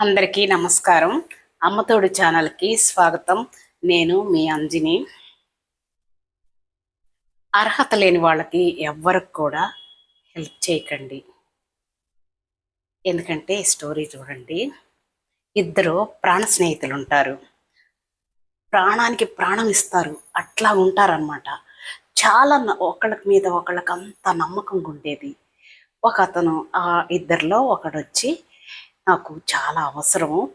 అందరికీ నమస్కారం. అమ్మతోడు ఛానల్కి స్వాగతం. నేను మీ అంజిని. అర్హత లేని వాళ్ళకి ఎవ్వరికి కూడా హెల్ప్ చేయకండి. ఎందుకంటే స్టోరీ చూడండి. ఇద్దరు ప్రాణ స్నేహితులు ఉంటారు ప్రాణానికి ప్రాణం ఇస్తారు. అట్లా ఉంటారనమాట చాలా ఒకళ్ళకి మీద ఒకళ్ళకి అంత నమ్మకంగా ఉండేది. ఒక అతను ఆ ఇద్దరిలో ఒకడు వచ్చి నాకు చాలా అవసరము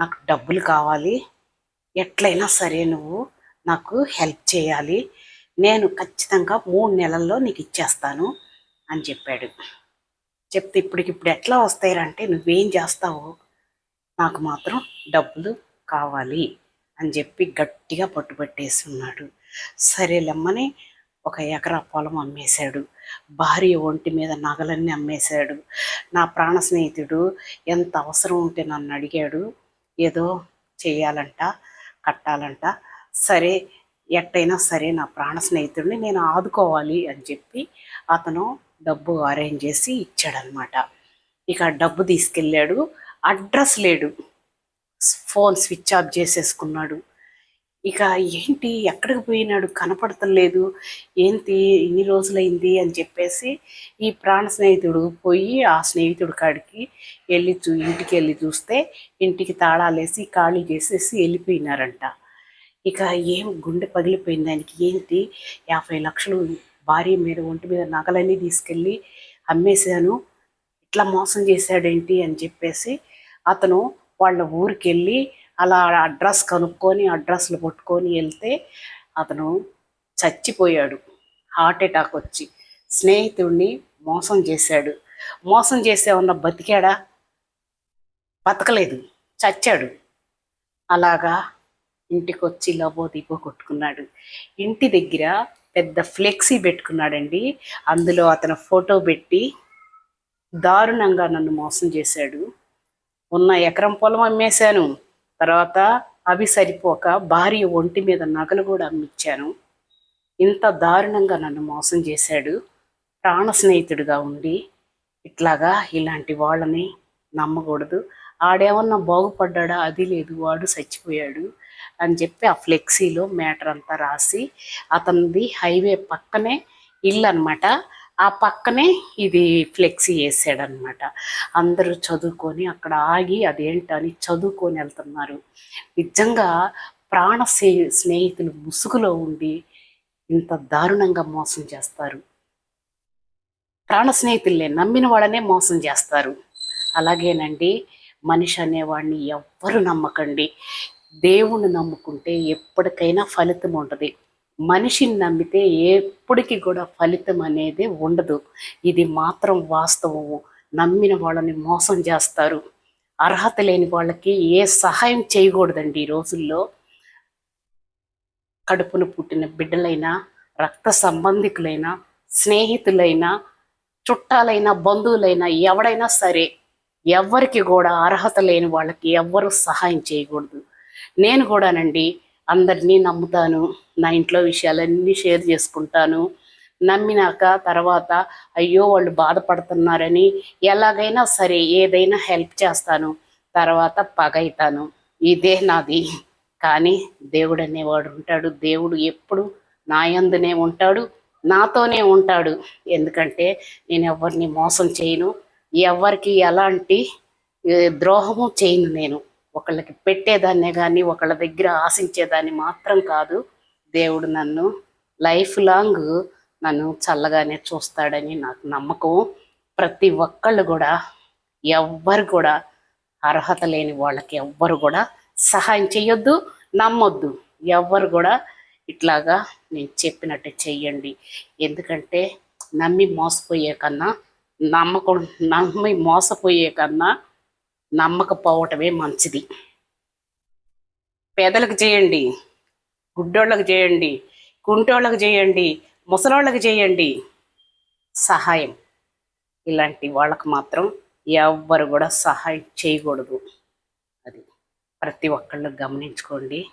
నాకు డబ్బులు కావాలి. ఎట్లయినా సరే నువ్వు నాకు హెల్ప్ చేయాలి. నేను ఖచ్చితంగా మూడు నెలల్లో నీకు ఇచ్చేస్తాను అని చెప్పాడు. చెప్తే ఇప్పటికిప్పుడు ఎట్లా వస్తాయంటే నువ్వేం చేస్తావు నాకు మాత్రం డబ్బులు కావాలి అని చెప్పి గట్టిగా పట్టుబట్టేసి ఉన్నాడు. సరేలమ్మని ఒక ఎకరా పొలం అమ్మేశాడు. భార్య ఒంటి మీద నగలన్నీ అమ్మేశాడు. నా ప్రాణ స్నేహితుడు ఎంత అవసరం ఉంటే నన్ను అడిగాడు. ఏదో చేయాలంట కట్టాలంట. సరే ఎట్టయినా సరే నా ప్రాణ స్నేహితుడిని నేను ఆదుకోవాలి అని చెప్పి అతను డబ్బు అరేంజ్ చేసి ఇచ్చాడనమాట ఇక డబ్బు తీసుకెళ్ళాడు. అడ్రస్ లేడు. ఫోన్ స్విచ్ ఆఫ్ చేసేసుకున్నాడు. ఇక ఏంటి? ఎక్కడికి పోయినాడు? కనపడటం లేదు ఏంటి? ఇన్ని రోజులైంది అని చెప్పేసి ఈ ప్రాణ స్నేహితుడు పోయి ఆ స్నేహితుడి కాడికి వెళ్ళి చూ ఇంటికి వెళ్ళి చూస్తే ఇంటికి తాళాలేసి ఖాళీ చేసేసి వెళ్ళిపోయినారంట. ఇక ఏం గుండె పగిలిపోయింది దానికి ఏంటి? యాభై లక్షలు భార్య మీద ఒంటి మీద నగలన్నీ తీసుకెళ్ళి అమ్మేశాను. ఇట్లా మోసం చేశాడేంటి? అని చెప్పేసి అతను వాళ్ళ ఊరికి వెళ్ళి అలా అడ్రస్ కనుక్కొని అడ్రస్లు పట్టుకొని వెళ్తే అతను చచ్చిపోయాడు. హార్ట్ అటాక్ వచ్చి. స్నేహితుడిని మోసం చేశాడు. మోసం చేసే ఉన్న బతికాడా? బతకలేదు. చచ్చాడు. అలాగా ఇంటికి వచ్చి లబో దీపో కొట్టుకున్నాడు. ఇంటి దగ్గర పెద్ద ఫ్లెక్సీ పెట్టుకున్నాడండి. అందులో అతను ఫోటో పెట్టి దారుణంగా నన్ను మోసం చేశాడు. ఉన్న ఎకరం పొలం అమ్మేశాను. తర్వాత అవి సరిపోక భార్య ఒంటి మీద నగలు కూడా అమ్మిచ్చాను. ఇంత దారుణంగా నన్ను మోసం చేశాడు. ప్రాణ స్నేహితుడిగా ఉండి ఇట్లాగా ఇలాంటి వాళ్ళని నమ్మకూడదు. ఆడేమన్నా బాగుపడ్డా అది లేదు. వాడు చచ్చిపోయాడు అని చెప్పి ఆ ఫ్లెక్సీలో మ్యాటర్ అంతా రాసి అతనిది హైవే పక్కనే ఇల్లు అనమాట ఆ పక్కనే ఇది ఫ్లెక్సీ వేసాడనమాట. అందరూ చదువుకొని అక్కడ ఆగి అదేంటని చదువుకొని వెళ్తున్నారు. నిజంగా ప్రాణ స్నే- స్నేహితులు ముసుగులో ఉండి ఇంత దారుణంగా మోసం చేస్తారు. ప్రాణ స్నేహితుల్ని నమ్మిన వాళ్ళనే మోసం చేస్తారు. అలాగేనండి మనిషి అనేవాడిని ఎవ్వరు నమ్మకండి. దేవుణ్ణి నమ్ముకుంటే ఎప్పటికైనా ఫలితం ఉంటుంది. మనిషిని నమ్మితే ఎప్పటికీ కూడా ఫలితం అనేది ఉండదు. ఇది మాత్రం వాస్తవము. నమ్మిన వాళ్ళని మోసం చేస్తారు. అర్హత లేని వాళ్ళకి ఏ సహాయం చేయకూడదండి ఈ రోజుల్లో. కడుపున పుట్టిన బిడ్డలైనా రక్త సంబంధికులైనా స్నేహితులైనా చుట్టాలైనా బంధువులైనా ఎవడైనా సరే ఎవరికి కూడా అర్హత లేని వాళ్ళకి ఎవ్వరూ సహాయం చేయకూడదు. నేను కూడానండి అందరినీ నమ్ముతాను. నా ఇంట్లో విషయాలన్నీ షేర్ చేసుకుంటాను. నమ్మినాక తర్వాత అయ్యో వాళ్ళు బాధపడుతున్నారని ఎలాగైనా సరే ఏదైనా హెల్ప్ చేస్తాను. తర్వాత పగైతాను ఇదే నాది. కానీ దేవుడు అనేవాడు ఉంటాడు. దేవుడు ఎప్పుడు నాయందునే ఉంటాడు. నాతోనే ఉంటాడు. ఎందుకంటే నేను ఎవరిని మోసం చేయను. ఎవరికి ఎలాంటి ద్రోహము చేయను నేను. ఒకళ్ళకి పెట్టేదాన్నే కానీ ఒకళ్ళ దగ్గర ఆశించేదాన్ని మాత్రం కాదు. దేవుడు నన్ను లైఫ్ లాంగ్ నన్ను చల్లగానే చూస్తాడని నాకు నమ్మకం. ప్రతి ఒక్కళ్ళు కూడా ఎవ్వరు కూడా అర్హత లేని వాళ్ళకి ఎవ్వరు కూడా సహాయం చేయొద్దు నమ్మొద్దు. ఎవ్వరు కూడా ఇట్లాగా నేను చెప్పినట్టు చెయ్యండి. ఎందుకంటే నమ్మి మోసపోయే కన్నా నమ్మకం నమ్మి మోసపోయే కన్నా నమ్మకపోవటమే మంచిది. పేదలకు చేయండి గుడ్డోళ్ళకి చేయండి కుంటోళ్ళకి చేయండి ముసలోళ్ళకి చేయండి. సహాయం. ఇలాంటి వాళ్ళకు మాత్రం ఎవ్వరు కూడా సహాయం చేయకూడదు. అది ప్రతి ఒక్కళ్ళు గమనించుకోండి.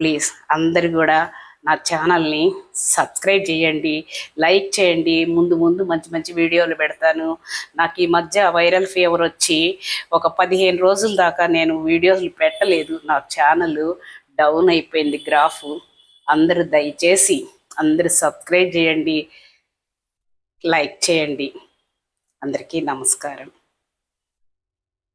ప్లీజ్ అందరు కూడా నా ఛానల్ని సబ్స్క్రైబ్ చేయండి లైక్ చేయండి. ముందు ముందు మంచి మంచి వీడియోలు పెడతాను. నాకు ఈ మధ్య వైరల్ ఫీవర్ వచ్చి ఒక పదిహేను రోజుల దాకా నేను వీడియోలు పెట్టలేదు. నా ఛానల్ డౌన్ అయిపోయింది గ్రాఫ్. అందరూ దయచేసి అందరూ సబ్స్క్రైబ్ చేయండి లైక్ చేయండి. అందరికీ నమస్కారం.